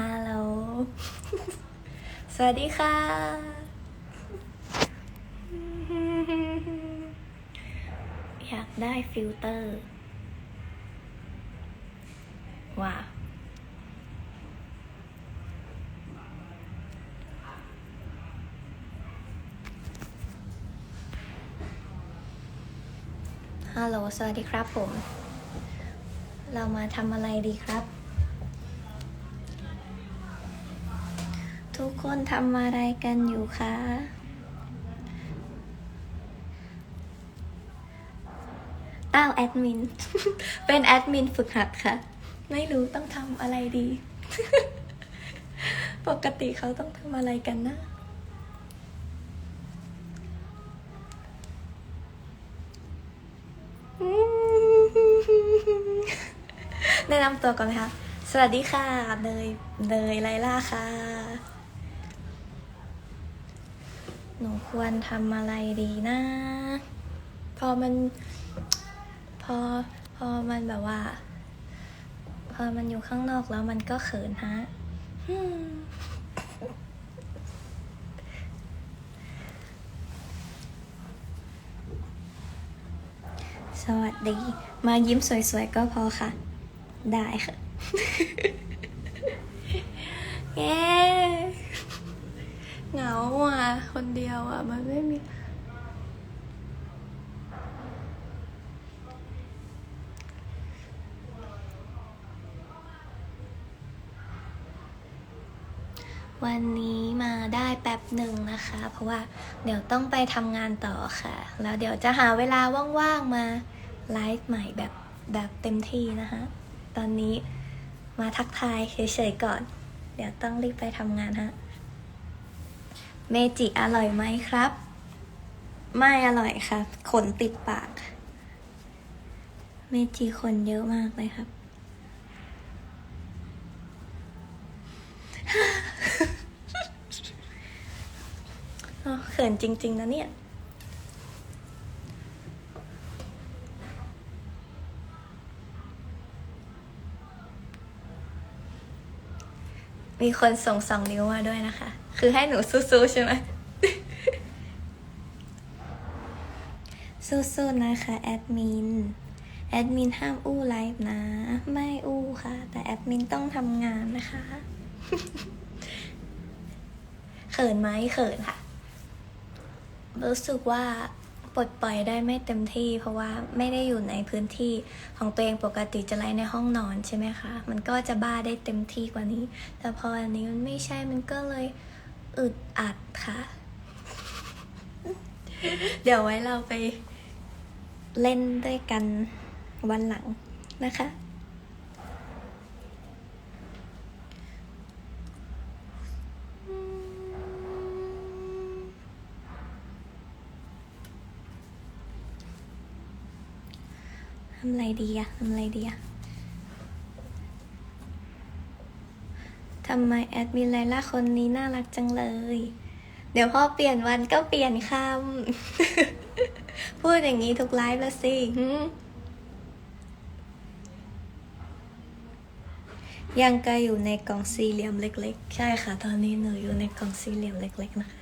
ฮัลโหล สวัสดีค่ะ อยากได้ฟิลเตอร์ ว้าฮัลโหล สวัสดีครับผม เรามาทำอะไรดีครับ ทุกคนทำอะไรกันอยู่คะอ้าวแอดมิน เป็นแอดมินฝึกหัดค่ะ ไม่รู้ต้องทำอะไรดี ปกติเขาต้องทำอะไรกันนะ แนะนำตัวก่อนไหมคะ สวัสดีค่ะ เนย เนยไลล่าค่ะ หนูควรทำอะไรดีนะ พอมัน พอ พอมันแบบว่า พอมันอยู่ข้างนอกแล้วมันก็เขินฮะสวัสดี มายิ้มสวยๆ ก็พอค่ะ ได้ค่ะ เย้ เหงาอะ คนเดียวอะ มันไม่มี วันนี้มาได้แป๊บหนึ่งนะคะ เพราะว่าเดี๋ยวต้องไปทำงานต่อค่ะ แล้วเดี๋ยวจะหาเวลาว่างๆมาไลฟ์ใหม่แบบแบบเต็มที่นะคะ ตอนนี้มาทักทายเฉยๆก่อน เดี๋ยวต้องรีบไปทำงานฮะ เมจิอร่อยไหมครับ ไม่อร่อยค่ะขนติดปาก เมจิขนเยอะมากเลยครับ เขินจริง ๆ นะเนี่ย มีคนส่งสองนิ้วมาด้วยนะคะ คือให้หนูสู้ๆใช่ไหมสู้ๆนะคะแอดมิน แอดมินห้ามอู้ไลฟ์นะ ไม่อู้ค่ะ แต่แอดมินต้องทำงานนะคะ เขินไหมเขินค่ะ รู้สึกว่า ปลดปล่อยได้ไม่เต็มที่ เพราะว่าไม่ได้อยู่ในพื้นที่ของตัวเองปกติจะไลฟ์ในห้องนอนใช่ไหมคะ มันก็จะบ้าได้เต็มที่กว่านี้ แต่พออันนี้มันไม่ใช่มันก็เลยอึดอัดค่ะ เดี๋ยวไว้เราไปเล่นด้วยกันวันหลังนะคะำอะไรดีอะทำอะไรดีอะทำไมแอดมินไลล่าคนนี้น่ารักจังเลย เดี๋ยวพอเปลี่ยนวันก็เปลี่ยนคำ พูดอย่างนี้ทุกไลฟ์ล้วสิยังก็อยู่ในกล่องสี่เหลี่ยมเล็ก ๆ ใช่ค่ะ ตอนนี้หนูอยู่ในกล่องสี่เหลี่ยมเล็ก ๆ นะคะ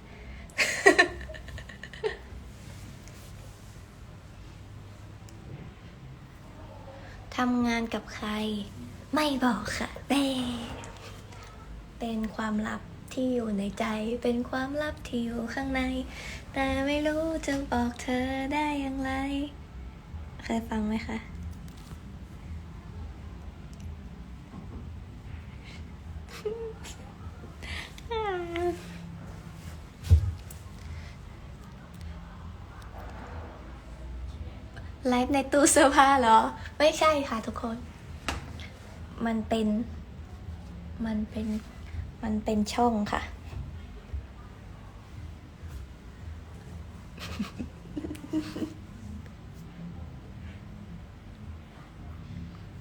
ทำงานกับใคร ไม่บอกค่ะเบ้เป็นความลับที่อยู่ในใจ เป็นความลับที่อยู่ข้างใน แต่ไม่รู้จะบอกเธอได้อย่างไร เคยฟังไหมคะ ไลฟ์ในตู้เสื้อผ้าเหรอ ไม่ใช่ค่ะทุกคน มันเป็น มันเป็น มันเป็นช่องค่ะ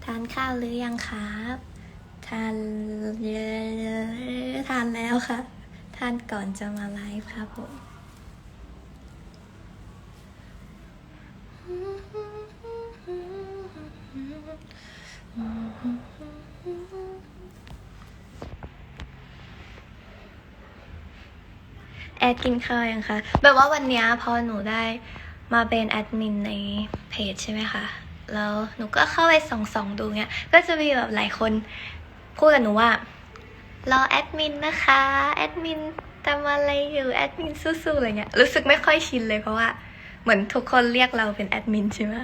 ทานข้าวหรือยังครับ ทานเยอะทานแล้วค่ะ ทานก่อนจะมาไลฟ์ครับผม ดกินข้าวยังคะแบบว่าวันนี้พอหนูได้มาเป็นแอดมินในเพจใช่ไหมคะแล้วหนูก็เข้าไปส่องสองๆดูเนี้ย ก็จะมีแบบหลายคนพูดกับหนูว่ารอแอดมินนะคะแอดมินทำอะไรอยู่แอดมินสู้ๆอะไรเงี้ยรู้สึกไม่ค่อยชินเลยเพราะว่า เหมือนทุกคนเรียกเราเป็นแอดมินใช่ไหม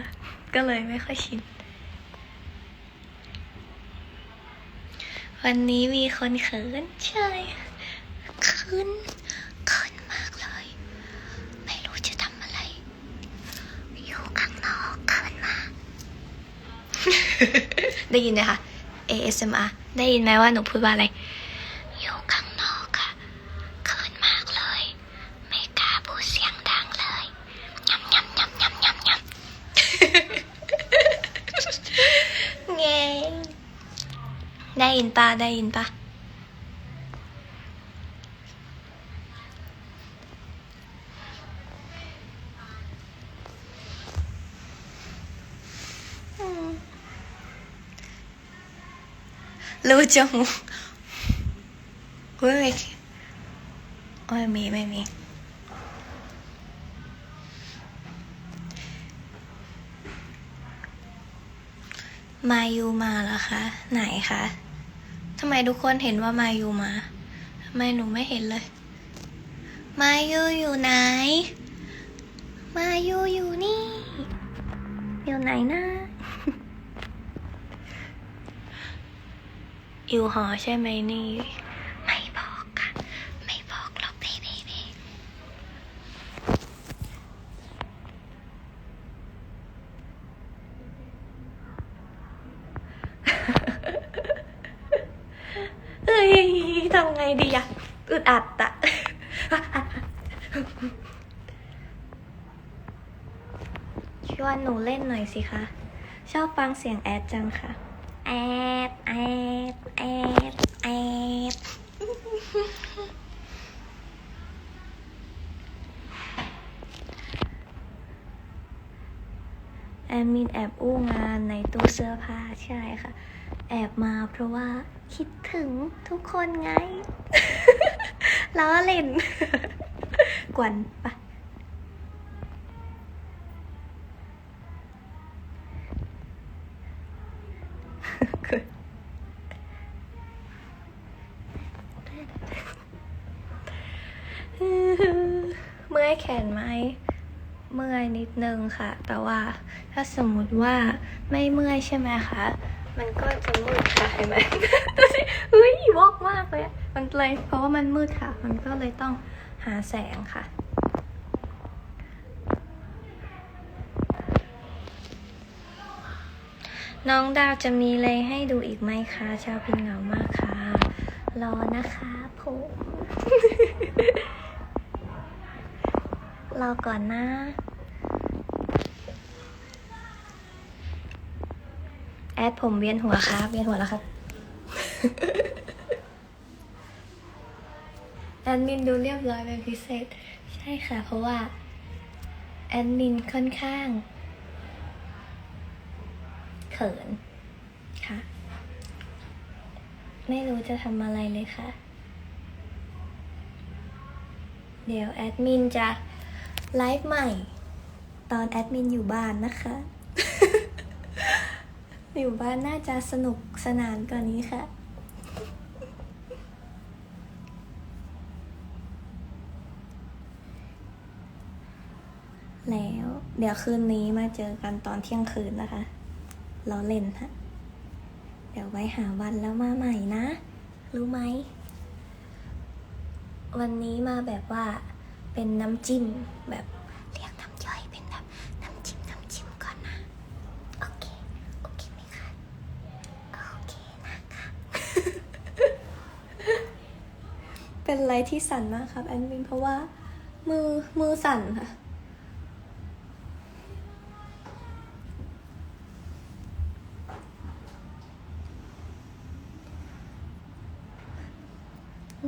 ก็เลยไม่ค่อยชินวันนี้มีคนเขินใช่เขินเขินมากเลย ไม่รู้จะทำอะไร อยู่ข้างนอกเขินมาก ได้ยินไหมคะ ASMR ได้ยินไหมว่าหนูพูดว่าอะไร อยู่ข้างนอกค่ะเขินมากเลย ไม่กล้าพูดเสียงดังเลยยำยำยำยำยำยำเงงได้ยินปะได้ยินปะ รู้จมูกเฮ้ยไม่มีไม่มี มายูมาเหรอคะ ไหนคะทำไมทุกคนเห็นว่ามายูมาทำไมหนูไม่เห็นเลย มายูอยู่ไหน มายูอยู่นี่ อยู่ไหนนะ อยู่หอใช่ไหมนี่ ไม่บอกค่ะ ไม่บอกหรอกเพ่เพ่เพ่เอ้ยทำไงดีอะอึดอัดอะชวนหนูเล่นหน่อยสิคะ ชอบฟังเสียงแอดจังค่ะ แอดแอดแอดแอดแอดมินแอบอู้งานในตู้เสื้อผ้าใช่ค่ะ แอบมาเพราะว่าคิดถึงทุกคนไง ล้อเล่น กวนปะ นไหมเมื่อยนิดนึงค่ะ แต่ว่าถ้าสมมุติว่าไม่เมื่อยใช่ไหมคะ มันก็จะมืดค่ะเห็นไหมดูสิเฮ้ยวอกมากเลยมันเลยเพราะว่ามันมืดค่ะ มันก็เลยต้องหาแสงค่ะน้องดาวจะมีอะไรให้ดูอีกไหมคะ ชาวพินเหงามากค่ะ รอนะคะผม รอก่อนนะ แอดผมเวียนหัวครับ เวียนหัวแล้วครับ แอดมินดูเรียบร้อยเป็นพิเศษ ใช่ค่ะ เพราะว่า แอดมินค่อนข้าง เขิน ค่ะ ไม่รู้จะทำอะไรเลยค่ะ เดี๋ยวแอดมินจะ ไลฟ์ใหม่ ตอนแอดมินอยู่บ้านนะคะ อยู่บ้านน่าจะสนุกสนานกว่านี้ค่ะ แล้ว เดี๋ยวคืนนี้มาเจอกันตอนเที่ยงคืนนะคะล้อเล่นฮะ เดี๋ยวไว้หาวันแล้วมาใหม่นะ รู้ไหม วันนี้มาแบบว่า เป็นน้ำจิ้มแบบเรียกน้ำย่อยเป็นแบบน้ำจิ้มน้ำจิ้มก่อนนะ โอเค โอเคไหมคะ โอเคนะคะเป็นอะไรที่สั่นมากครับแอนวินเพราะว่ามือมือสั่นค่ะ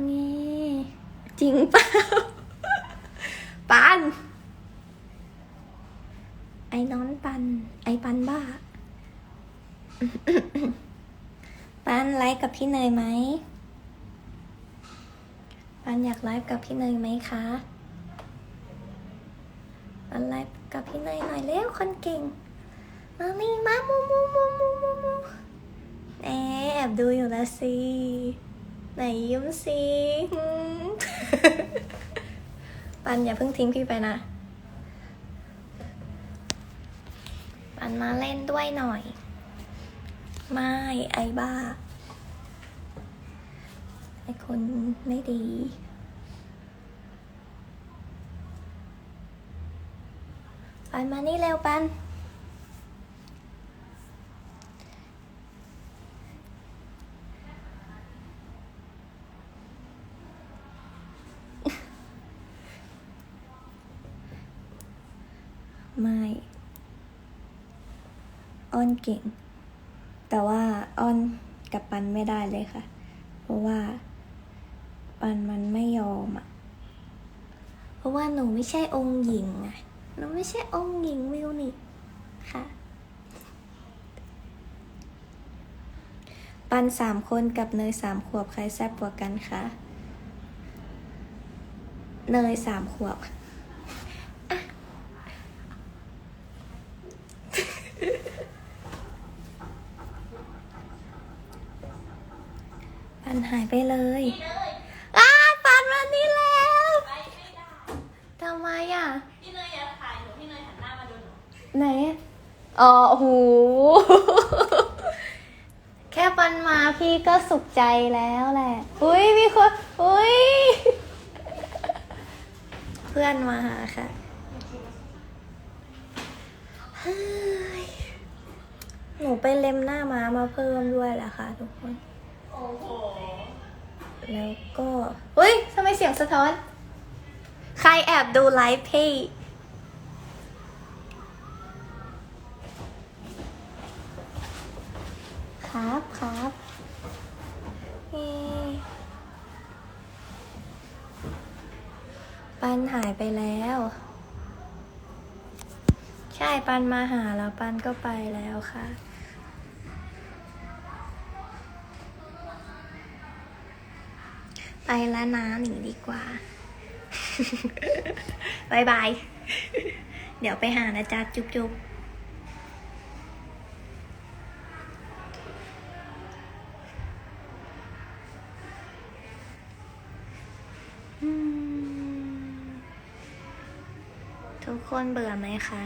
นี่จริงเปล่า ปัน ไอ้น้อนปัน ไอ้ปันบ้า ปั นไลค์กับพี่เนยไหมปันอยากไลฟ์กับพี่เนยไหมคะปันไลฟ์กับพี่เนยหน่อยเร็วคนเก่ง มานี่มามูมูมูมูมูมูแหมแอบดูอยู่ล้วสิไหนยิ้มสิปันอย่าเพิ่งทิ้งพี่ไปนะ ปันมาเล่นด้วยหน่อย ไม่ไอ้บ้า ไอ้คนไม่ดี ปันมานี่เร็วปัน ไม่อ้อนเก่ง แต่ว่าอ้อนกับปันไม่ได้เลยค่ะ เพราะว่า ปันมันไม่ยอมอะเพราะว่าหนูไม่ใช่องค์หญิงอะหนูไม่ใช่องค์หญิงวิวนี่ค่ะ ปันสามคนกับเนยสามขวบใครแซ่บกว่ากันคะเนยสามขวบปันหายไปเลยอ้าปันมานี่แล้วทำไมอะ พี่เนยอย่าถ่ายหนูพี่เนยหันหน้ามาดูหนู ไหน อ๋อโอ้โห แค่ปันมา พี่ก็สุขใจแล้วแหละ อุ้ยมีคน อุ้ย เพื่อนมาหาค่ะเฮ้ยหนูไปเล็มหน้าม้ามาเพิ่มด้วยแหละค่ะทุกคนโอ้โหแล้วก็เฮ้ยทำไมเสียงสะท้อน ใครแอบดูไลฟ์พี่ ครับครับเอ๊ะ ปันหายไปแล้ว ใช่ปันมาหาแล้วปันก็ไปแล้วค่ะ ไปแล้วนะหนีดีกว่าบายบาย เดี๋ยวไปหานะจ๊ะ จุ๊บจุ๊บ ทุกคนเบื่อไหมคะ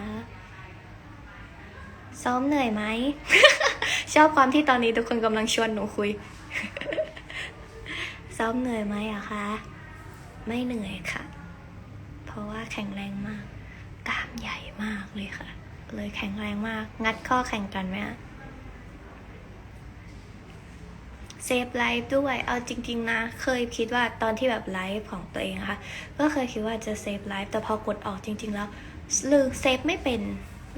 ซ้อมเหนื่อยไหม ชอบความที่ตอนนี้ทุกคนกำลังชวนหนูคุย ซ้อมเหนื่อยไหมอะคะ ไม่เหนื่อยค่ะ เพราะว่าแข็งแรงมาก กล้ามใหญ่มากเลยค่ะ เลยแข็งแรงมาก งัดข้อแข่งกันไหมอะเซฟไลฟ์ด้วย เอาจริง ๆ นะ เคยคิดว่าตอนที่แบบไลฟ์ของตัวเองอะค่ะก็เคยคิดว่าจะเซฟไลฟ์ แต่พอกดออกจริง ๆ แล้ว ลืมเซฟไม่เป็น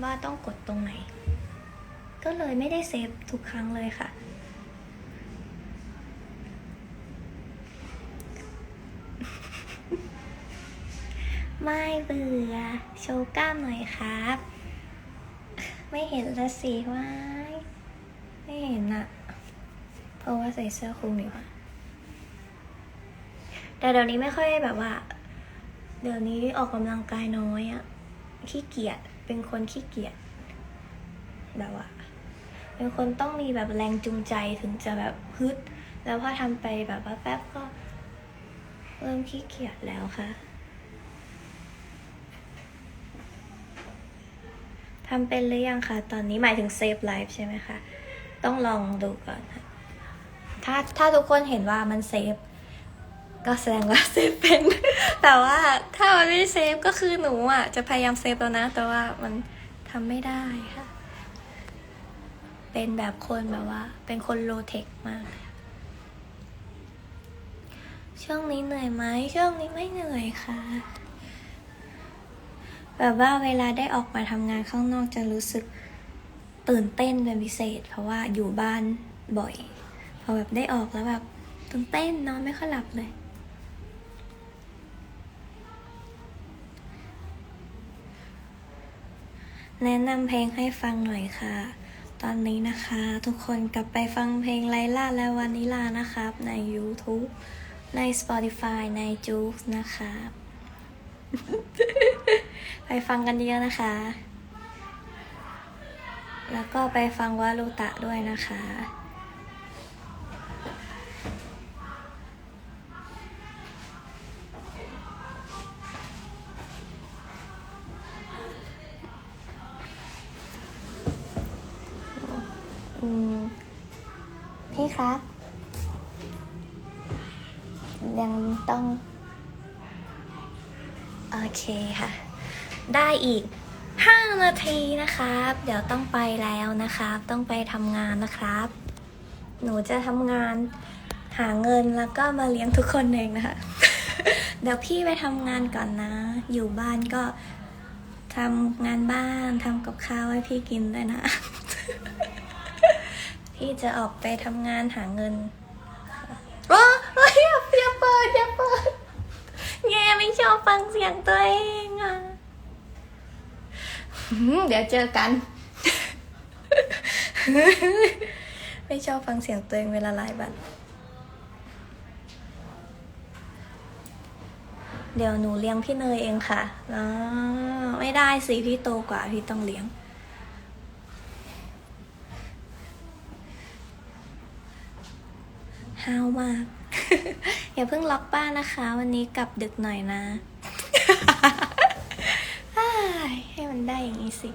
ว่าต้องกดตรงไหน ก็เลยไม่ได้เซฟทุกครั้งเลยค่ะ ไม่เบื่อ โชว์กล้ามหน่อยครับ ไม่เห็นละสิว้ายไม่เห็นอะเพราะว่าใส่เสื้อคลุมอยู่อะแต่เดี๋ยวนี้ไม่ค่อยแบบว่า เดี๋ยวนี้ออกกำลังกายน้อยอะ ขี้เกียจเป็นคนขี้เกียจแบบว่าเป็นคนต้องมีแบบแรงจูงใจถึงจะแบบฮึด แล้วพอทำไปแบบว่าแป๊บก็เริ่มขี้เกียจแล้วค่ะทำเป็นหรือยังคะตอนนี้หมายถึงเซฟไลฟ์ใช่ไหมคะต้องลองดูก่อนค่ะถ้าถ้าทุกคนเห็นว่ามันเซฟก็แสดงว่าเซฟเป็น แต่ว่าถ้า มันไม่เซฟก็คือหนูอะ จะพยายามเซฟแล้วนะ แต่ว่ามันทำไม่ได้ค่ะ เป็นแบบคนแบบว่า เป็นคนโลเทคมาก ช่วงนี้เหนื่อยไหมช่วงนี้ไม่เหนื่อยค่ะ แบบว่าเวลาได้ออกมาทำงานข้างนอกจะรู้สึกตื่นเต้นเป็นพิเศษ เพราะว่าอยู่บ้านบ่อย พอแบบได้ออกแล้วแบบตื่นเต้นนอนไม่ค่อยหลับเลย แนะนำเพลงให้ฟังหน่อยค่ะ ตอนนี้นะคะ ทุกคนกลับไปฟังเพลงไลล่าและวานิลานะครับ ใน YouTube ใน Spotify ใน j u ๊กนะครับไปฟังกันเยอะนะคะ แล้วก็ไปฟังวารุตะด้วยนะคะ พี่ครับ ยังต้อง โอเคค่ะ ได้อีก 5 นาทีนะครับ เดี๋ยวต้องไปแล้วนะครับ ต้องไปทำงานนะครับ หนูจะทำงานหาเงินแล้วก็มาเลี้ยงทุกคนเองนะคะ เดี๋ยวพี่ไปทำงานก่อนนะ อยู่บ้านก็ทำงานบ้านทำกับข้าวให้พี่กินด้วยนะ พี่จะออกไปทำงานหาเงินว้าเฮ้ยอย่าอย่าเปิดอย่าเปิดแง่ไม่ชอบฟังเสียงตัวเองอะหืมเดี๋ยวเจอกัน ไม่ชอบฟังเสียงตัวเองเวลาไลฟ์บัตเดี๋ยวหนูเลี้ยงพี่เนยเองค่ะอ๋อไม่ได้สิพี่โตกว่าพี่ต้องเลี้ยง ห้าวมาก อย่าเพิ่งล็อกบ้านนะคะ วันนี้กลับดึกหน่อยนะให้มันได้อย่างนี้สิ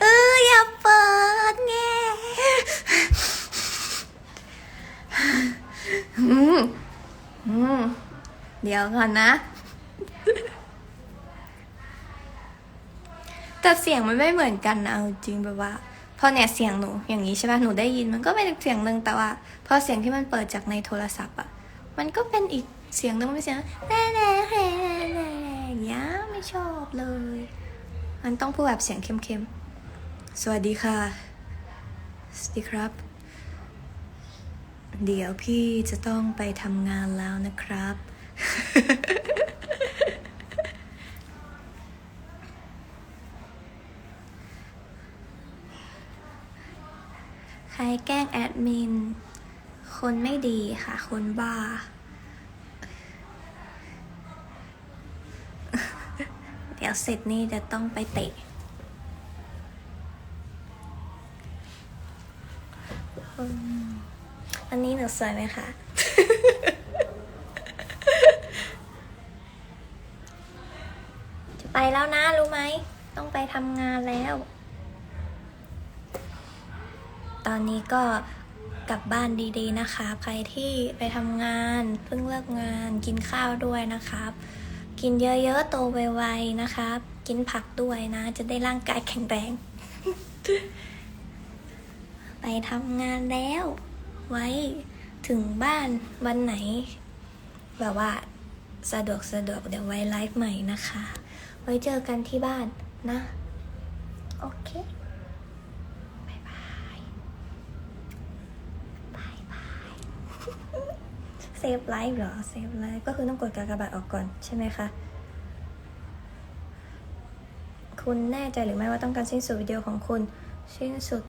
เอออย่าเปิดแงอืม อืม เดี๋ยวก่อนนะ แต่เสียงมันไม่เหมือนกันนะเอาจริงแบบว่าพอเนี่ยเสียงหนูอย่างนี้ใช่ป่ะหนูได้ยินมันก็เป็นเสียงหนึ่งแต่ว่าพอเสียงที่มันเปิดจากในโทรศัพท์อะมันก็เป็นอีกเสียงหนึ่งมันเป็นเสียงแน่แน่แน่แน่อย่างเงี้ยไม่ชอบเลย มันต้องพูดแบบเสียงเข้มๆสวัสดีค่ะสวัสดีครับ เดี๋ยวพี่จะต้องไปทำงานแล้วนะครับ ใครแกล้งแอดมิน คนไม่ดีค่ะ คนบ้า เดี๋ยวเสร็จนี่จะต้องไปเตะอันนี้หนูสวยไหมคะจะไปแล้วนะ รู้ไหม ต้องไปทำงานแล้ว อนนี้ก็กลับบ้านดีๆนะคะ ใครที่ไปทำงานเพิ่งเลิกงานกินข้าวด้วยนะครับ กินเยอะๆโตไวๆนะครับ กินผักด้วยนะ จะได้ร่างกายแข็งแรงไปทำงานแล้ว ไว้ถึงบ้านวันไหน แบบว่าสะดวกสะดวกเดี๋ยวไว้ไลฟ์ใหม่นะคะ ไว้เจอกันที่บ้านนะ โอเค บ๊ายบาย บายบาย เซฟไลฟ์เหรอเซฟไลฟ์ก็คือต้องกดกากบาทออกก่อนใช่ไหมคะ คุณแน่ใจหรือไม่ว่าต้องการสิ้นสุดวิดีโอของคุณ สิ้นสุด